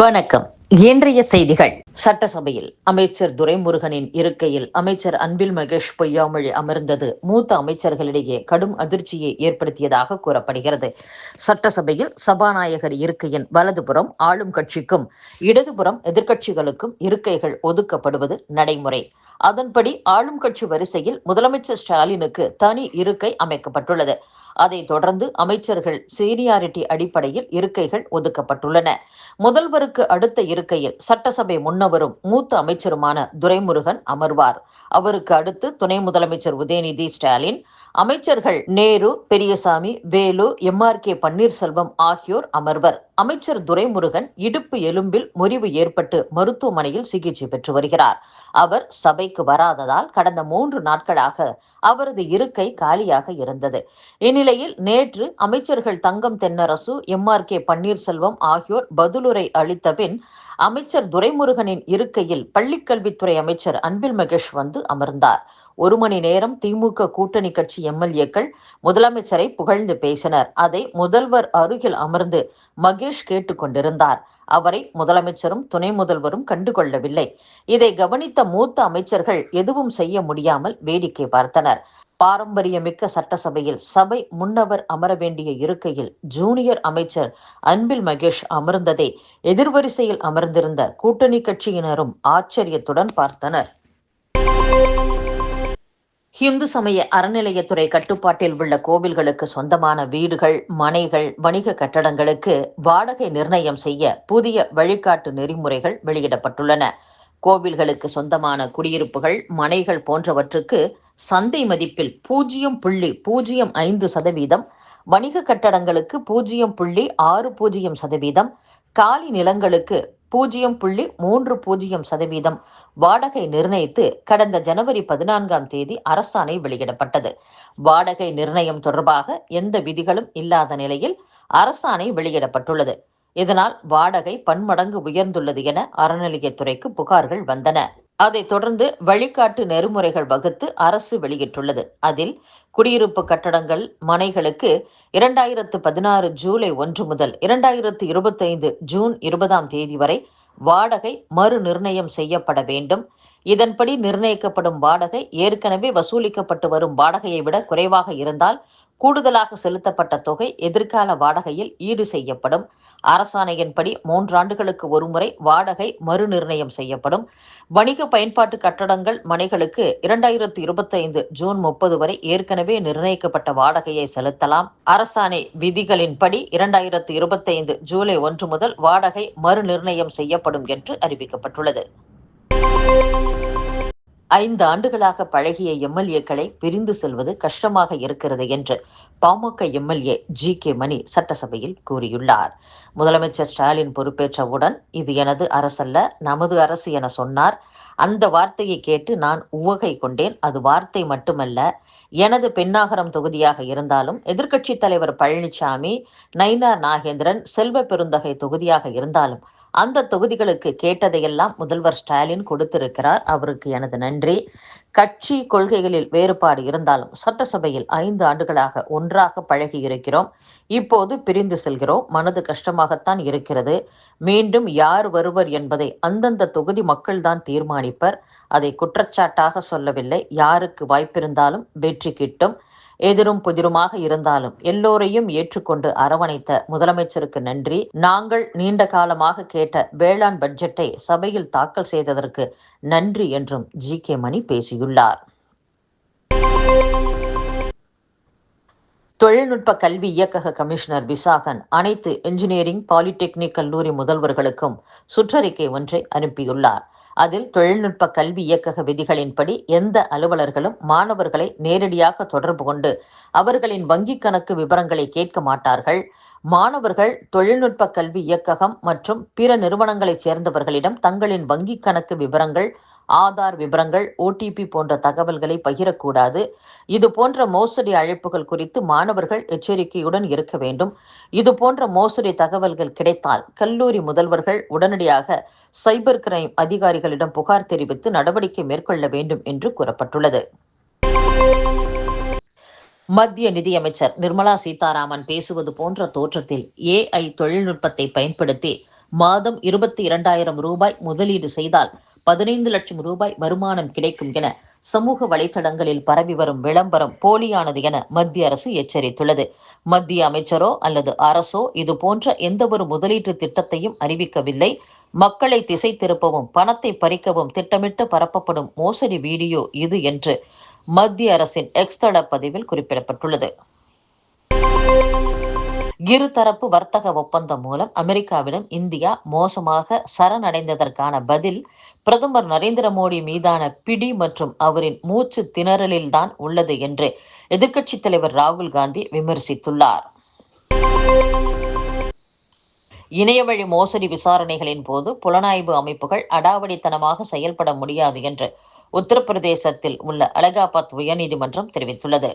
வணக்கம். இன்றைய செய்திகள். சட்டசபையில் அமைச்சர் துரைமுருகனின் இருக்கையில் அமைச்சர் அன்பில் மகேஷ் பொய்யாமொழி அமர்ந்தது. மூத்த அமைச்சர்களிடையே கடும் அதிர்ச்சியை ஏற்படுத்தியதாக கூறப்படுகிறது. சட்டசபையில் சபாநாயகர் இருக்கையின் வலதுபுறம் ஆளும் கட்சிக்கும் இடதுபுறம் எதிர்க்கட்சிகளுக்கும் இருக்கைகள் ஒதுக்கப்படுவது நடைமுறை. அதன்படி ஆளும் கட்சி வரிசையில் முதலமைச்சர் ஸ்டாலினுக்கு தனி இருக்கை அமைக்கப்பட்டுள்ளது. அதைத் தொடர்ந்து அமைச்சர்கள் சீனியாரிட்டி அடிப்படையில் இருக்கைகள் ஒதுக்கப்பட்டுள்ளன. முதல்வருக்கு அடுத்த இருக்கையில் சட்டசபை முன்னவரும் மூத்த அமைச்சருமான துரைமுருகன் அமர்வார். அவருக்கு அடுத்து துணை முதலமைச்சர் உதயநிதி ஸ்டாலின் அமைச்சர்கள் Nehru Periyasamy Velu M R K Panneerselvam ஆகியோர் அமர்வர். அமைச்சர் துரைமுருகன் இடுப்பு எலும்பில் முறிவு ஏற்பட்டு மருத்துவமனையில் சிகிச்சை பெற்று வருகிறார். அவர் சபைக்கு வராததால் கடந்த மூன்று நாட்களாக அவரது இருக்கை காலியாக இருந்தது. இந்நிலையில் நேற்று அமைச்சர்கள் Thangam Thennarasu M. R. K. Panneerselvam ஆகியோர் பதிலுரை அளித்த பின் அமைச்சர் துரைமுருகனின் இருக்கையில் பள்ளிக்கல்வித்துறை அமைச்சர் அன்பில் மகேஷ் வந்து அமர்ந்தார். ஒரு மணி நேரம் திமுக கூட்டணி கட்சி எம்எல்ஏக்கள் முதலமைச்சரை புகழ்ந்து பேசினர். அதை முதல்வர் அருகில் அமர்ந்து மகேஷ் கேட்டுக்கொண்டிருந்தார். அவரை முதலமைச்சரும் துணை முதல்வரும் கண்டுகொள்ளவில்லை. இதை கவனித்த மூத்த அமைச்சர்கள் எதுவும் செய்ய முடியாமல் வேடிக்கை பார்த்தனர். பாரம்பரியமிக்க சட்டசபையில் சபை முன்னவர் அமர வேண்டிய இருக்கையில் ஜூனியர் அமைச்சர் அன்பில் மகேஷ் அமர்ந்ததை எதிர்வரிசையில் அமர்ந்திருந்த கூட்டணி கட்சியினரும் ஆச்சரியத்துடன் பார்த்தனர். இந்து சமய அறநிலையத்துறை கட்டுப்பாட்டில் உள்ள கோவில்களுக்கு சொந்தமான வீடுகள் மனைகள் வணிக கட்டடங்களுக்கு வாடகை நிர்ணயம் செய்ய புதிய வழிகாட்டு நெறிமுறைகள் வெளியிடப்பட்டுள்ளன. கோவில்களுக்கு சொந்தமான குடியிருப்புகள் மனைகள் போன்றவற்றுக்கு சந்தை மதிப்பில் பூஜ்ஜியம் புள்ளி பூஜ்ஜியம் ஐந்து சதவீதம் வணிக கட்டடங்களுக்கு பூஜ்ஜியம் புள்ளி ஆறு பூஜ்ஜியம் சதவீதம் காலி நிலங்களுக்கு பூஜ்ஜியம் புள்ளி மூன்று பூஜ்ஜியம் சதவீதம் வாடகை நிர்ணயித்து கடந்த ஜனவரி பதினான்காம் தேதி அரசாணை வெளியிடப்பட்டது. வாடகை நிர்ணயம் தொடர்பாக எந்த விதிகளும் இல்லாத நிலையில் அரசாணை வெளியிடப்பட்டுள்ளது. இதனால் வாடகை பன்மடங்கு உயர்ந்துள்ளது என அறநிலையத்துறைக்கு புகார்கள் வந்தன. அதைத் தொடர்ந்து வழிகாட்டு நெறிமுறைகள் வகுத்து அரசு வெளியிட்டுள்ளது. அதில் குடியிருப்பு கட்டடங்கள் மனைகளுக்கு இரண்டாயிரத்து பதினாறு ஜூலை ஒன்று முதல் இரண்டாயிரத்து இருபத்தைந்து ஜூன் இருபதாம் தேதி வரை வாடகை மறு நிர்ணயம் செய்யப்பட வேண்டும். இதன்படி நிர்ணயிக்கப்படும் வாடகை ஏற்கனவே வசூலிக்கப்பட்டு வரும் வாடகையை விட குறைவாக இருந்தால் கூடுதலாக செலுத்தப்பட்ட தொகை எதிர்கால வாடகையில் ஈடு செய்யப்படும். அரசாணையின்படி மூன்றாண்டுகளுக்கு ஒருமுறை வாடகை மறுநிர்ணயம் செய்யப்படும். வணிக பயன்பாட்டு கட்டடங்கள் மனைகளுக்கு இரண்டாயிரத்து இருபத்தைந்து ஜூன் முப்பது வரை ஏற்கனவே நிர்ணயிக்கப்பட்ட வாடகையை செலுத்தலாம். அரசாணை விதிகளின்படி இரண்டாயிரத்து இருபத்தைந்து ஜூலை ஒன்று முதல் வாடகை மறுநிர்ணயம் செய்யப்படும் என்று அறிவிக்கப்பட்டுள்ளது. ஐந்து ஆண்டுகளாக பழகிய எம்எல்ஏக்களை பிரிந்து செல்வது கஷ்டமாக இருக்கிறது என்று Pamaka MLA G K Mani சட்டசபையில் கூறியுள்ளார். முதலமைச்சர் ஸ்டாலின் பொறுப்பேற்றவுடன் இது எனது அரசல்ல நமது அரசு என சொன்னார். அந்த வார்த்தையை கேட்டு நான் உவகை கொண்டேன். அது வார்த்தை மட்டுமல்ல எனது பெண்ணாகரம் தொகுதியாக இருந்தாலும் எதிர்க்கட்சித் தலைவர் பழனிசாமி நைனா நாகேந்திரன் செல்வ பெருந்தகை தொகுதியாக இருந்தாலும் அந்த தொகுதிகளுக்கு கேட்டதையெல்லாம் முதல்வர் ஸ்டாலின் கொடுத்திருக்கிறார். அவருக்கு எனது நன்றி. கட்சி கொள்கைகளில் வேறுபாடு இருந்தாலும் சட்டசபையில் ஐந்து ஆண்டுகளாக ஒன்றாக பழகி இருக்கிறோம் இப்போது பிரிந்து செல்கிறோம். மனது கஷ்டமாகத்தான் இருக்கிறது. மீண்டும் யார் வருவர் என்பதை அந்தந்த தொகுதி மக்கள்தான் தீர்மானிப்பர். அதை குற்றச்சாட்டாக சொல்லவில்லை. யாருக்கு வாய்ப்பிருந்தாலும் வெற்றி கிட்டும். எதிரும் புதிருமாக இருந்தாலும் எல்லோரையும் ஏற்றுக்கொண்டு அரவணைத்த முதலமைச்சருக்கு நன்றி. நாங்கள் நீண்ட காலமாக கேட்ட வேளாண் பட்ஜெட்டை சபையில் தாக்கல் செய்ததற்கு நன்றி என்றும் ஜி. கே. மணி பேசியுள்ளார். தொழில்நுட்ப கல்வி இயக்கக கமிஷனர் விசாகன் அனைத்து என்ஜினியரிங் பாலிடெக்னிக் கல்லூரி முதல்வர்களுக்கும் சுற்றறிக்கை ஒன்றை அனுப்பியுள்ளார். அதில் தொழில்நுட்ப கல்வி இயக்கக விதிகளின்படி எந்த அலுவலர்களும் மாணவர்களை நேரடியாக தொடர்பு கொண்டு அவர்களின் வங்கிக் கணக்கு விவரங்களை கேட்க மாட்டார்கள். மாணவர்கள் தொழில்நுட்ப கல்வி இயக்ககம் மற்றும் பிற நிறுவனங்களைச் சேர்ந்தவர்களிடம் தங்களின் வங்கிக் கணக்கு விவரங்கள் ஆதார் விவரங்கள் ஓடிபி போன்ற தகவல்களை பகிரக்கூடாது. இது போன்ற மோசடி அழைப்புகள் குறித்து மாணவர்கள் எச்சரிக்கையுடன் இருக்க வேண்டும். இது போன்ற மோசடி தகவல்கள் கிடைத்தால் கல்லூரி முதல்வர்கள் உடனடியாக சைபர் கிரைம் அதிகாரிகளிடம் புகார் தெரிவித்து நடவடிக்கை மேற்கொள்ள வேண்டும் என்று கூறப்பட்டுள்ளது. மத்திய நிதியமைச்சர் நிர்மலா சீதாராமன் பேசுவது போன்ற தோற்றத்தில் ஏஐ தொழில்நுட்பத்தை பயன்படுத்தி மாதம் இருபத்தி இரண்டாயிரம் ரூபாய் முதலீடு செய்தால் பதினைந்து லட்சம் ரூபாய் வருமானம் கிடைக்கும் என சமூக வலைதளங்களில் பரவி வரும் விளம்பரம் போலியானது என மத்திய அரசு எச்சரித்துள்ளது. மத்திய அமைச்சரோ அல்லது அரசோ இது போன்ற எந்தவொரு முதலீட்டு திட்டத்தையும் அறிவிக்கவில்லை. மக்களை திசை திருப்பவும் பணத்தை பறிக்கவும் திட்டமிட்டு பரப்பப்படும் மோசடி வீடியோ இது என்று மத்திய அரசின் எக்ஸ் தள பதிவில் குறிப்பிடப்பட்டுள்ளது. இருதரப்பு வர்த்தக ஒப்பந்தம் மூலம் அமெரிக்காவிடம் இந்தியா மோசமாக சரணடைந்ததற்கான பதில் பிரதமர் நரேந்திர மோடி மீதான பிடி மற்றும் அவரின் மூச்சு திணறலில்தான் உள்ளது என்று எதிர்க்கட்சித் தலைவர் ராகுல் காந்தி விமர்சித்துள்ளார். இணையவழி மோசடி விசாரணைகளின் போது புலனாய்வு அமைப்புகள் அடாவடித்தனமாக செயல்பட முடியாது என்று உத்தரப்பிரதேசத்தில் உள்ள அலகாபாத் உயர்நீதிமன்றம் தெரிவித்துள்ளது.